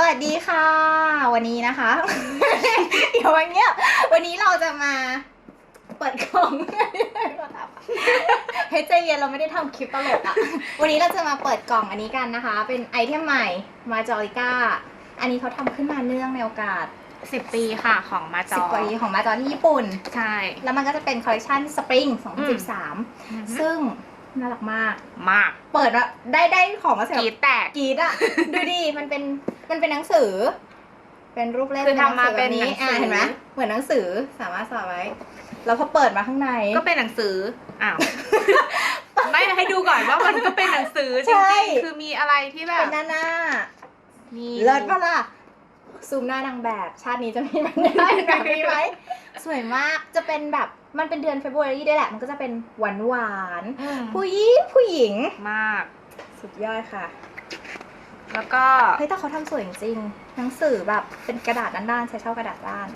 สวัสดีค่ะ วันนี้นะคะ เดี๋ยววันเนี้ยวันนี้เราจะมาเปิดกล่องเฮ้ยใจเย็นเราไม่ได้ทำคลิปตลกอะวันนี้เราจะมาเปิดกล่องอันนี้กันนะคะ เป็นไอเทมใหม่มาจอริก้า อันนี้เขาทำขึ้นมาเนื่องในโอกาสสิบปีค่ะของมาจสิอบกว่าปีของมาจอที่ญี่ปุ่น ใช่ แล้วมันก็จะเป็นคอลเลคชันสปริงอืม2013ซึ่งน่ารักมาก มาก เปิดมาได้ได้ของมาเสร็จกรีดแตกกรีดอะดูดิมันเป็น มันเป็นหนังสือ เป็นรูปเล่มคือทำมาเป็นแบบหนังสืออะเห็นไหมเหมือนหนังสือสามารถสอดไว้ แล้วพอเปิดมาข้างในก็เป็นหนังสืออ้าวไม่ให้ดูก่อนว่ามันก็เป็นหนังสือจใช่ริงๆคือมีอะไรที่แบเป็บนหน้าหน้ามีเลิศปะล่ะซูมหน้านางแบบ ชาตินี้จะมีมันได้แบบนี้ไหมสวยมากจะเป็นแบบมันเป็นเดือนเฟบรุรีด้วยแหละ มันก็จะเป็นหวานหวานๆอืมผู้หญิงผู้หญิงมาก สุดยอดค่ะ แล้วก็เฮ้ยแต่เขาทำสวยจริงๆหนังสือแบบเป็นกระดาษด้านๆใช้เช่ากระดาษด้าน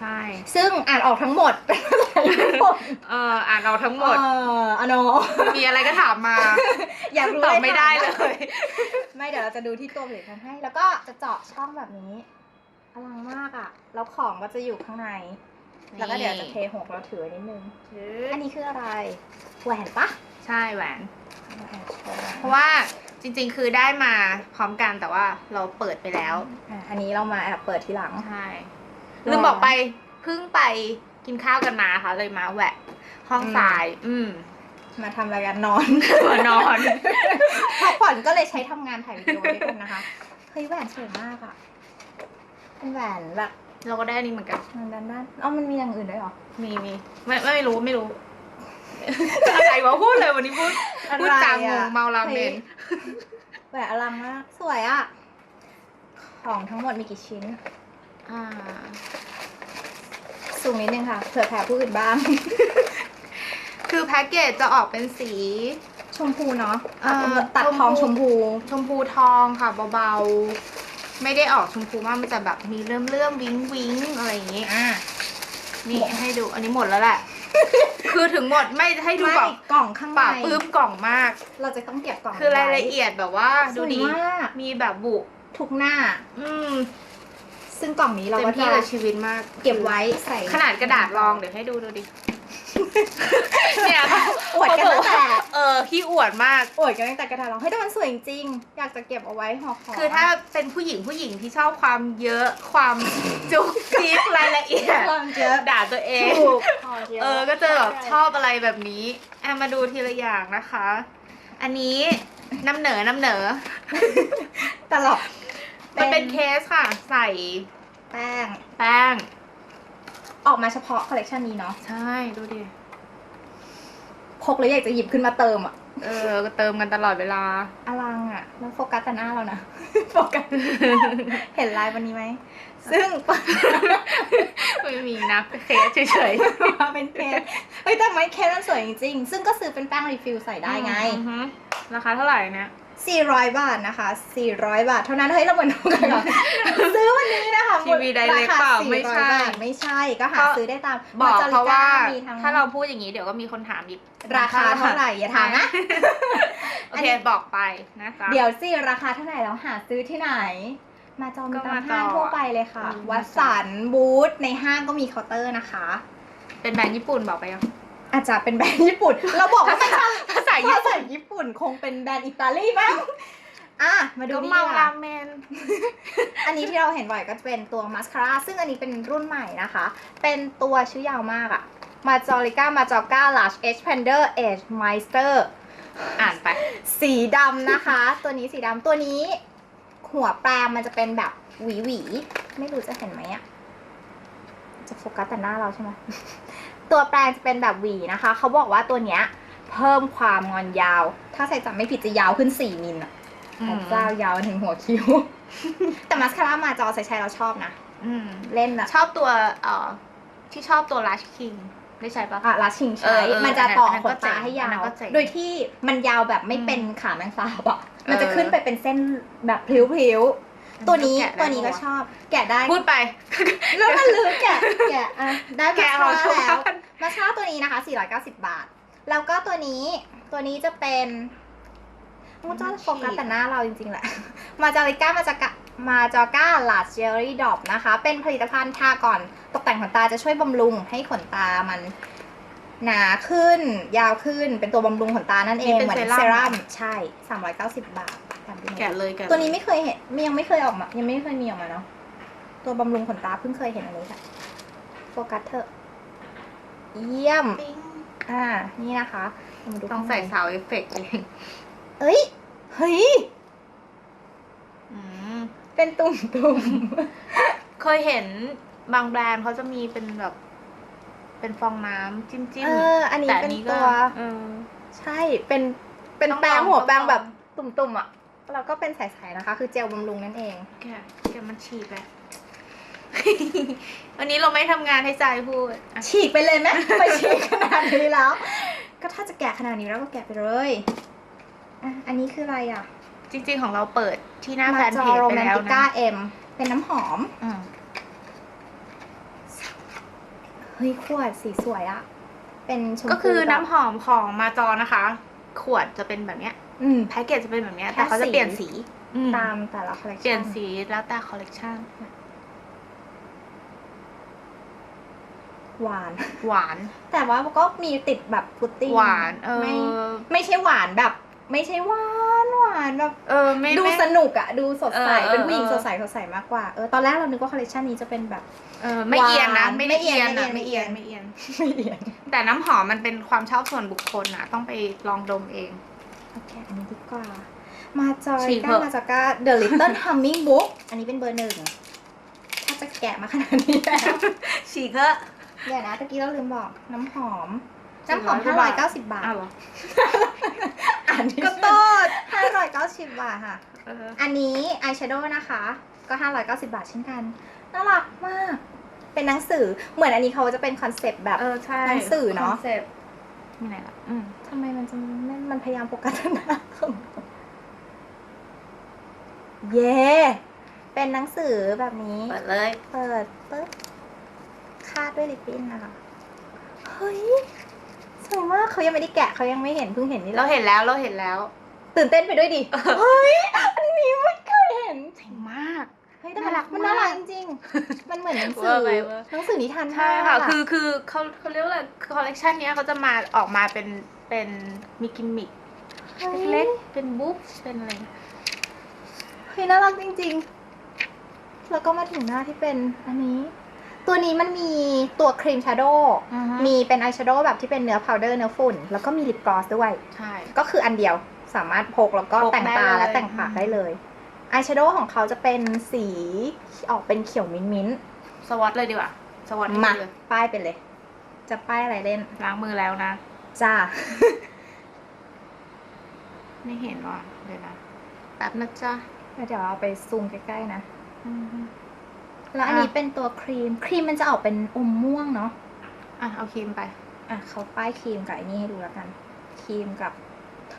ใช่ซึ่งอ่านออกทั้งหมดเป็นภาษาญี่ปุ่นเอออ่านเราทั้งหมด เอออะโนมีอะไรก็ถามมาอยากรู้ตอบไม่ได้ถาเลย ไม่เดี๋ยวเราจะดูที่ตัวผลิตภัณฑ์ให้ แล้วก็จะเจาะช่องแบบนี้อลังมากอะ แล้วของก็จะอยู่ข้างในแล้วก็เดี๋ยวจะเทหกเราถือไว้นิดนึง อันนี้คืออะไรแหวนปะใช่แหวนแหวนโชว์เพราะว่า จริงๆ คือได้มาพร้อมกันแต่ว่าเราเปิดไปแล้วอะอันนี้เรามาแอบเปิดทีหลัง ใช่หรอลืมบอกไปเพิ่งไปกินข้าวกันมาค่ะ เลยมาแหวะ ห้องอืมสาย อืม มาทำรายการนอน หัวนอน พักผ่อนก็เลยใช้ทำงานถ่ายวิดีโอด้วยกันนะคะ เฮ้ยแหวนสวยมากอะเป็นแหวนแบบเราก็ได้อันนี้เหมือนกัน ด้านด้านๆอ๋อมันมีอย่างอื่นด้วยเหรอ มีมีไม่ไม่รู้ไม่รู้ อะไรวะพูดเลยวันนี้พูดพูดจางงงเมาราเมนแหวนอลังมาก สวยอะ ของทั้งหมดมีกี่ชิ้น อ่า สูงนิดนึงค่ะ เผื่อแผ่ผู้อื่นบ้าง คือแพ็กเกจจะออกเป็นสี ชมพูเนาะเอ่อตัดทองชชมมพูพู ชมพูทองค่ะเบาๆ ไม่ได้ออกชมพูมาก มันจะแบบมีเลื่อมเลื่อมๆวิ้งวิ้งอะไรอย่างงี้ อะนี่ให้ดู อันนี้หมดแล้วแหละ คือถึงหมดไม่ให้ดูไม่แบบกล่องข้างในป่าปื้มกล่องมาก เราจะต้องเก็บกล่องคือรายละไว้เอียดแบบว่าสดูวยดีมากมีแบบบุทุกหน้า อืม ซึ่งกล่องนี้เราเต็มก็ที่จะกับชีวิตมาก เก็บไว้ใส่ ขนาดกระดาษรองเดี๋ยวให้ดูดูดิ เนี่ยอวดกันตั้งแต่ เออขี้อวดมากอวดกันตั้งแต่กระดาษรองเฮ้ยแต่มันสวยจริงๆอยากจะเก็บเอาไว้ห่อของคือถ้าเป็นผู้หญิงผู้หญิงที่ชอบความเยอะความจุกจิกรายละเอียดความเยอะด่าตัวเอง ถูกเออ ก็จะแบบชอบอะไรแบบนี้อะมาดูทีละอย่างนะคะ อันนี้น้ำเหนอน้ำเหนอ ตลอดมันเป็นเคสค่ะ ใส่แป้ง แป้ง ออกมาเฉพาะคอลเลกชันนี้เนาะใช่ดูดิ พกแล้วอยากจะหยิบขึ้นมาเติมอะเออก็เติมกันตลอดเวลา อลังอะแล้วโฟกัสแต่หน้าเรานะ โฟกัส เห็นลายวันนี้ไหม ซึ่ง ไม่มีนะเคสเฉยมาเป็นเคสเฮ้ยแต่ไม้เคสมันสวยจริงๆ ซึ่งก็ซื้อเป็นแป้งรีฟิลใส่ๆได้ไง อือฮึราคาเท่าไหร่เนี่ย 400 บาทนะคะ 400 บาท เท่านั้น เฮ้ย เราเหมือนกันเหรอซื้อวันนี้นะคะทีวี Direct เปล่าไม่ใช่400บาทไม่ใช่ ก็หาซื้อได้ตาม บอกเพราะว่ามีทั้งถ้าเราพูดอย่างนี้เดี๋ยวก็มีคนถามอีก ราคาเท่าไหร่ อย่าถามนะ โอเค บอกไปนะคะ เดี๋ยวสิ ราคาเท่าไหร่แล้วหาซื้อที่ไหน มาจองก็ตามมาห้างจองทั่วไปเลยค่ะอืมวัดสันบูธในห้างก็มีเคาน์เตอร์นะคะ เป็นแบรนด์ญี่ปุ่นบอกไปยังอาจจะเป็นแบรนด์ญี่ปุ่น เราบอกว่าภาษาภาษาญี่ภาปุ่นษาญี่ปุ่นคงเป็นแบรนด์อิตาลีมั้งอะมาดูก็นี่เมาค่ะราเมน อันนี้ที่เราเห็นบ่อยก็จะเป็นตัวมาสคาร่าซึ่งอันนี้เป็นรุ่นใหม่นะคะ เป็นตัวชื่อยาวมากอะมาจอริก้ามาจอก้า large edge pander edge meister อ่านไป สีดำนะคะ ตัวนี้สีดำตัวนี้ หัวแปลงมันจะเป็นแบบหวีหวีๆไม่รู้จะเห็นไหมอะจะโฟกัสแต่หน้าเราใช่ไหม ตัวแปลงจะเป็นแบบหวีนะคะ เขาบอกว่าตัวเนี้ย เพิ่มความงอนยาว ถ้าใส่จำไม่ผิดจะยาวขึ้น4มิลอะอืมเจ้ายาวถึงหัวคิ้ว แต่มาสคาร่ามาจอใช้ใช้เราชอบนะอืมเล่นอะชอบตัวเอ่อที่ชอบตัว Lash King ได้ใช้ปะอะลาชิงเอใช้อเออมันจะต่ออันนั้นขก็นเจ๋ตางให้ยาอันนั้วนก็เจ๋งโดยที่มันยาวแบบไม่เป็นอืมขาแมงสาบอะมันจะเออขึ้นไปเป็นเส้นแบบพลิ้วๆตัวนี้แกะได้ตัวนี้ก็ปะวะชอบ แกะได้พูดไป แล้วมันลือแกะแกะอะได้แกะมาเอาชาช่วแล้วนมาชาตัวนี้นะคะ 490 บาท แล้วก็ตัวนี้ตัวนี้จะเป็นมูจ้าโฟกัสแต่หน้าเราจริงๆแหละ มาจาริก้ามาจากะมาจอก้าลาเจลลี่ดอปนะคะ เป็นผลิตภัณฑ์ทาก่อนตกแต่งขนตาจะช่วยบำรุงให้ขนตามันหนาขึ้น ยาวขึ้นเป็นตัวบำรุงขนตานั่นเองนี่เหเป็นมือนเซเซรั่รั่มมใช่ 390 บาทตามที่แกะเลยแกะเลยตัวนี้ไม่เคยเห็นยังไม่เคยออกมา ยังไม่เคยมีออกมาเนาะตัวบำรุงขนตาเพิ่งเคยเห็นอันนี้ค่ะโฟกัสเถอะเยี่ยมปิ๊ง อ่า นี่นะคะมาดูต้องใส่ซาวเอฟเฟกต์เองเอ้ย เฮ้ย อืม เป็นตุ่มตุ่มเคยเห็นบางแบรนด์เขาจะมีเป็นแบบ เป็นฟองน้ำจิ้มจิ้มเออ อันนี้แต่เป็นก็ตัว เออ ใช่ เป็น เป็นต้องแปรงลองหัวแปรงต้องลองแบบตุ่มๆอะ แล้วก็เป็นใสๆนะคะ คือเจลบำรุงนั่นเอง แกะแกะมันฉีกแหละ วันนี้เราไม่ทำงานให้ใจพูดอะฉีกไปเลยไหมไปฉีกขนาดนี้แล้ว ก็ถ้าจะแกะขนาดนี้แล้วก็แกะไปเลยอะอันนี้คืออะไรอะจริง ๆ ของเราเปิดที่หน้าแฟนจอเพจโรไปแมนแล้วติก้านะเอ็มเป็นน้ำหอม อืมเฮ้ยขวดสีสวยอะเป็นชมพูก็คือแบบน้ำหอมของมาจอนะคะ ขวดจะเป็นแบบเนี้ยอืม แพ็กเกจจะเป็นแบบเนี้ยแค่แต่เขาจะสีเปลี่ยนสีอืมตามแต่ละคอลเลคเปลี่ชัยนนสีแล้วแต่คอลเลกชัน หวาน หวาน แต่ว่าก็มีติดแบบพุดดิ้งหวานเอไม่อไม่ใช่หวานแบบ ไม่ใช่หวานหวานแบบเออไม่ดูไม่สนุกอะดูสดใสเออเออเป็นผู้หญิงเออสดใสสดใสมากกว่าเออตอนแรกเรานึกว่าคอลเลคชันนี้จะเป็นแบบเออไม่เอียนนะหวานไม่ได้เอียนไม่อะเอีไม่ยนเอียนไม่ไม่เอีเอียยนนไม่เอียน แต่น้ำหอมมันเป็นความชอบส่วนบุคคลอะต้องไปลองดมเองโอเคอันนี้ดีกว่า มาจอยฉีกเถก้าอะมาจากก้า The Little Humming Book อันนี้เป็นเบอร์หนึ่งถ้าจะแกะมาขนาดนี้แล้วฉีกเถอะ เดี๋ยวนะตะกี้เราลืมบอกน้ำหอม400น้ำหอมกว่าบาท590บาทอ้าวเหรออ่านก็โตด590บาทค่ะเอออันนี้อายแชโดว์นะคะ ก็590บาทเช่นกันน่ารักมาก เป็นหนังสือเหมือนอันนี้เขาจะเป็นคอนเซปต์แบบเออใช่หนังสือเนอะคอซ็ปต์มีไหนละอืมทำไมมันจะไม่มันพยายามโฟกัสหน้าของเย่เป็นหนังสือแบบนี้ เปิดเลย เปิดปึ๊บ คาดด้วยลิปปิ้นนะคะ เฮ้ยสวยมากเขายังไม่ได้แกะเขายังไม่เห็นเพิ่งเห็นนี่แหเราละเห็นแล้วเราเห็นแล้ว ตื่นเต้นไปด้วยดิ เฮ้ย อันนี้ไม่เคยเห็น เจ๋งมาก เฮ้ยแต่น่ารักมันน่ารักมากจริงๆ มันเหมือนหนังสืเวออร์ไปเวอร์ หนังสือนิทานใช่ค่ะมากคือคือเขาเขาเรียกว่าอะไรคอลเลกชันเนี้ยเขาจะมาออกมาเป็นเป็นมีกิมมิคเฮ้ยเล็กๆเป็นบุ๊กเป็นอะไรเฮ้ยน่ารักจริง ๆ แล้วก็มาถึงหน้าที่เป็นอันนี้ ตัวนี้มันมีตัวครีมชาโดว์มีมีเป็นอายแชโดว์แบบที่เป็นเนื้อพาวเดอร์เนื้อฝุ่น แล้วก็มีลิปกลอสด้วย ใช่ ก็คืออันเดียวสามารถพกแล้วก็พกแต่งตาได้เลย และแต่งปากได้เลยอายแชโดว์ของเขาจะเป็นสีออกเป็นเขียวมิ้นมิ้นท์สวอตเลยดีกว่า สวอตๆมาเลยป้ายไปเลย จะป้ายอะไรเล่น ล้างมือแล้วนะ จ้า ไม่เห็นว่ะเดี๋ยวนะ แป๊บนะจ๊ะเดี๋ยวเอาไปซูมใกล้ๆนะ อืม แล้วอันนี้เป็นตัวครีม ครีมมันจะออกเป็นอมม่วงเนาะ อะเอาครีมไป อะเขาป้ายครีมกับไอ้นี่ให้ดูแล้วกัน ครีมกับ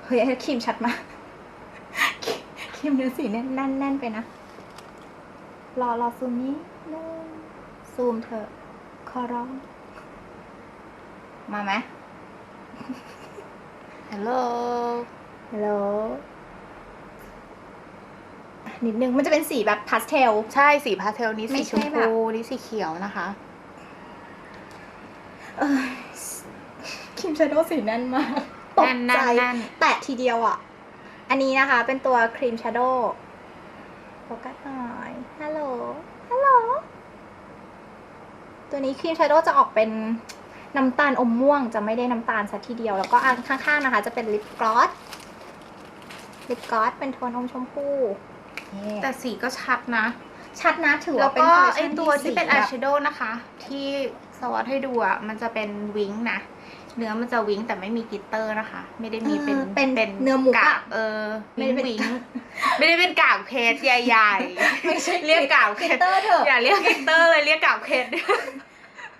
เฮ้ยครีมชัดมาก ครีมเนื้อสีแน่นแน่นแน่นไปนะ รอรอซูมนี้นึงซูมเถอะขอร้อง มาไหมฮัลโหลฮัลโหลอะ นิดนึง มันจะเป็นสีแบบพาสเทล ใช่สีพาสเทลนี้ไม่สีใช่ชมแบบ พูนี่สีเขียวนะคะ เอ้ยครีมชาโดว์สีแน่นมากตกแน่นใจ แน่นแน่นแตะทีเดียวอะ อันนี้นะคะเป็นตัวครีมชาโดว์โฟกัสหน่อย ฮัลโหล ฮัลโหล ตัวนี้ครีมชาโดว์จะออกเป็นน้ำตาลอมม่วงจะไม่ได้น้ำตาลซะทีเดียว แล้วก็อันข้างๆนะคะ จะเป็นลิปกลอส ลิปกลอสเป็นโทนอมชมพูนี่ แต่สีก็ชัดนะ ชัดนะถือแล้วว่าเป็นก็คลเลคไอชั่นตัวที่เป็นสีอายแบบแชโดว์นะคะ ที่สวอตให้ดูอะมันจะเป็นวิงนะ เนื้อมันจะวิงแต่ไม่มีกลิตเตอร์นะคะ ไม่ได้มีเป็นเออเป็นเนื้อมุกอะกากเออไม่วิได้งเป็นวิงไม่ได้เป็นกากเพชรใหญ่ๆไม่ใช่เรียกกากเพกลิชตรเตอร์เถอะ อย่าเรียกกลิตเตอร์เลยเรียกกากเพชร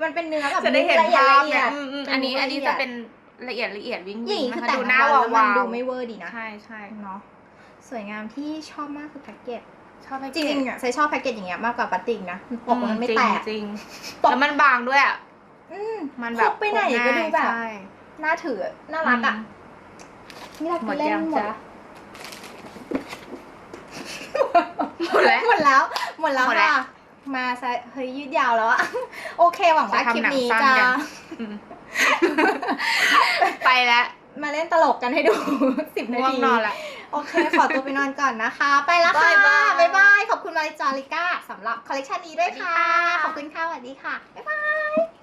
มันเป็นเนื้อแบบจะได้เห็นละอียภาพละเอีเนี่ยยดอืมอืมเป็อันนี้มุกอันนี้ละเอียดจะเป็นละเอียดละเอียดวิงอวิย่างงนี้คือนะคะแต่งดูหหน้าน้าวาวมันวาวดูไม่เวอร์ดีนะใช่ใช่เนาะ สวยงามที่ชอบมากคือแพ็กเกจชอบแพ็กจเกริงจๆอะใช้ชอบแพ็กเกจอย่างเงี้ยมากกว่าปาติกนะปกมันไม่แตกจริงปกแล้วมันบางด้วยอะอืมมันแบบพกไปไหนก็ดูแบบใช่น่าถือน่ารักอะนี่เราหมดเล่นยังหมดจ๊ะหมดแล้วหมดแล้วหมดแล้วหมดแล้วค่ะมาซะเฮ้ยยืดยาวแล้วอะโอเคหวังว่าจะทำคลิปหนังนี้สั้นจะกันอืมไปแล้ว มาเล่นตลกกันให้ดูสิบนาง่วงทีนอนละ โอเค ขอตัวไปนอนก่อนนะคะ ไปแล้วค่ะ บ๊ายบาย บ๊ายบาย ขอบคุณมาริจาริก้าสำหรับคอลเลคชันนี้ด้วยค่ะสวัสดีค่ะ ขอบคุณค่ะสวัสดีค่ะ บ๊ายบาย